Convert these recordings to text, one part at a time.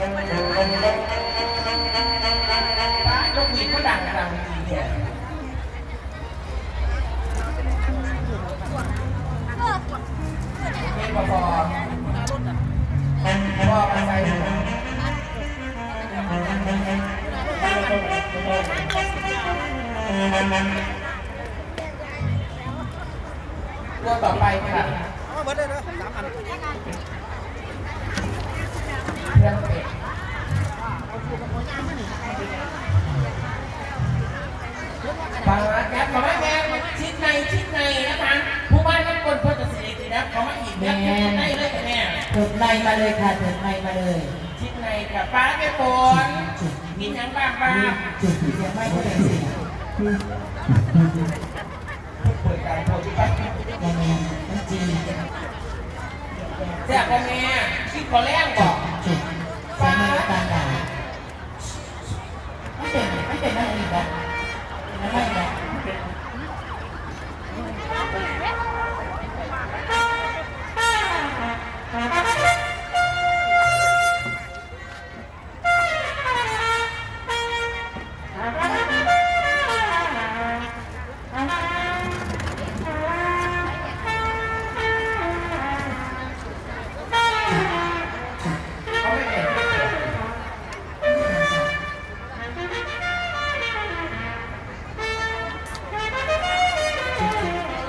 ป้ายกมีก็ดังดังจริงเนี่ยเพลงพอพอพอมาใส่หัว ตัวต่อไปค่ะ เอาเบิดเลยนะสามอัน เพื่อนเป็ดบางรักยับขอมาแม่ชิดในชิดในนะคะผู้บ้านนักคนเพื่อจะเสียทีนะขอมาอีกยับชิดในเลยค่ะแม่ถึงในมาเลยค่ะถึงในมาเลย ชิดในกับป้าแม่ฝนกินยังบ้างบ้างจุดเสียงไม่ก็เป็นเสียงเปิดการโพสต์ไปยังไงมันจีแซ่บพ่อแม่คิดขอแรงบอก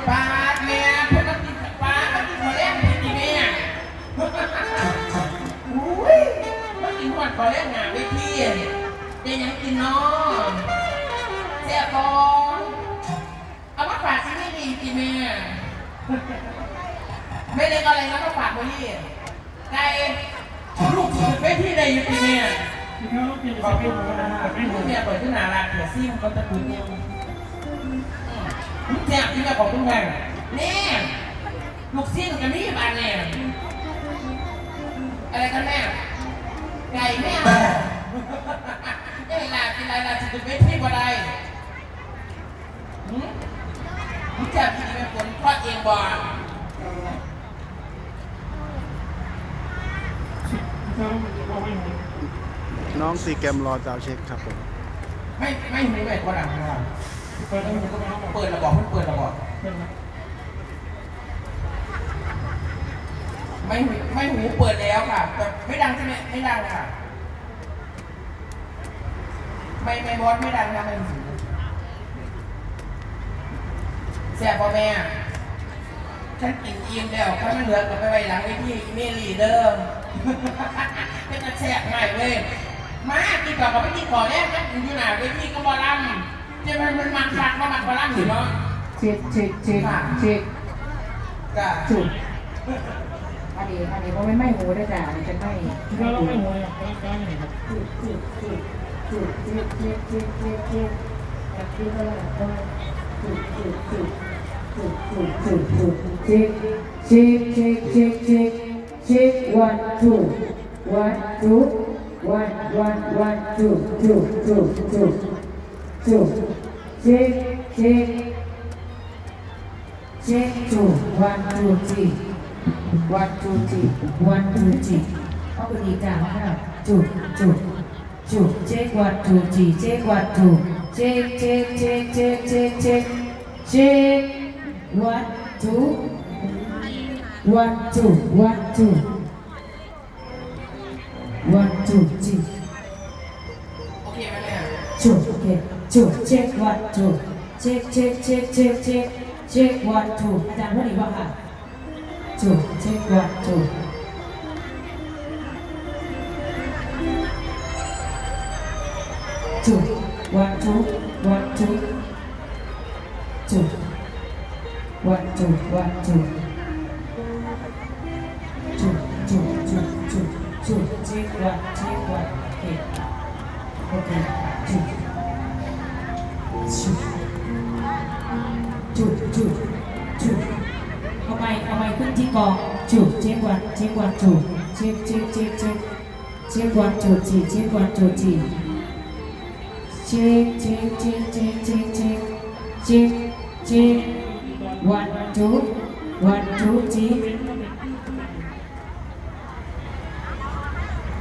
ป้าแม่เพื่อนกินป้าก็กินขอแรงกินดีแม่อุ้ยมากินหอดขอแรงงานเวทีจะยังกินน้องแซ่บบอเอามาฝากที่นี่ดีจีแม่ไม่เล็กอะไรนะมาฝากไว้นี่ไก่ลูกสุดเวทีใดอยู่ปีเนี่ขอบคุณนะครับเนี่ยเปิดขึ้นหนาลาเถื่อซี่มันก็ตะกุนเนี่ย แซ่บที่แม่ขอบคุณแม่นี่ลูกซี่กับนี่บานเนี่ยอะไรกันแม่ไก่ไม่เอาเอ้ยลากินอะไรลาสุดเวทีบ่ได้หืมมึงแซ่บที่แม่ฝนทอดเองบ่น้องซีแกรมรอจ่าเช็คครับผม ไม่ไม่หูแบบคนอะ เปิดไม่หูก็ไม่ต้องเปิดระบอกเพิ่งเปิดระบอกไม่หูไม่หูเปิดแล้วค่ะแต่ไม่ดังใช่ไหมไม่ดังค่ะ ไม่ไม่บอสไม่ดังนะไม่หูแซ่บพ่อแม่ฉันกินอิ่มแล้วถ้ามันเหลือก็ไปไว้หลังไว้ที่เมลีเดิมก็จะแซ่บง่ายเลย มากินก่อนก็ไม่กินขอแรกนะอยู่หน้าเวทีก็บอลำ จะมันมันมันคักมามันบอลำอยู่เนาะเช็คเช็คเช็คเช็คก็จุดอันนี้อันนี้เพราะไม่ไหม้หูได้จ้ะอันนี้จะไหม้ก็เราไม่หัวอย่างก็ได้เห็นครับจุดจุดจุดจุดเช็คเช็คเช็คเช็คเช็คแบบที่เท่าไหร่ก็จุดจุดจุดจุดจุดจุดจุดเช็คเช็คเช็คเช็คเช็คเช็ค one two one two one one one two two two two two Check, check. Check two. One, two, three. One, two, three. One, two, three. เอาไปดีจ้าว่าจุดจุดจุดเช็ควัดถูกจีเช็ควัดถูกเช็คเช็คเช็คเช็คเช็คเช็คเช็ควัดถูกวัดถูกวัดถูกวัดถูกจีโอเคไหมเนี่ยจุด two check, one, two. Check check check check check. Check, one, two. อาจารย์ว่าดีว่าค่ะ two check one, two. จุดวันจุดวันจุดจุดวันจุดวันจุดจุดจุดจุดจุดจุดเช็ควันเช็ควันโอเคโอเคจุด chủ chủ chủ ông mày ông mày cũng chỉ có chủ trên quạt trên quạt chủ trên trên trên trên trên quạt chủ chỉ trên quạt chủ chỉ trên trên trên trên trên trên trên trên quạt chủ quạt chủ chỉ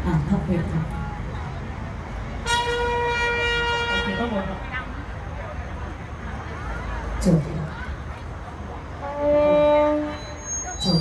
à không được rồi Trời ơi! Trời!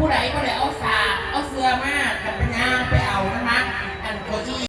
ผู้ใดก็ได้เอาสาเอาเสื้อมากันปัญญาไปเอานะคะอันโกอี้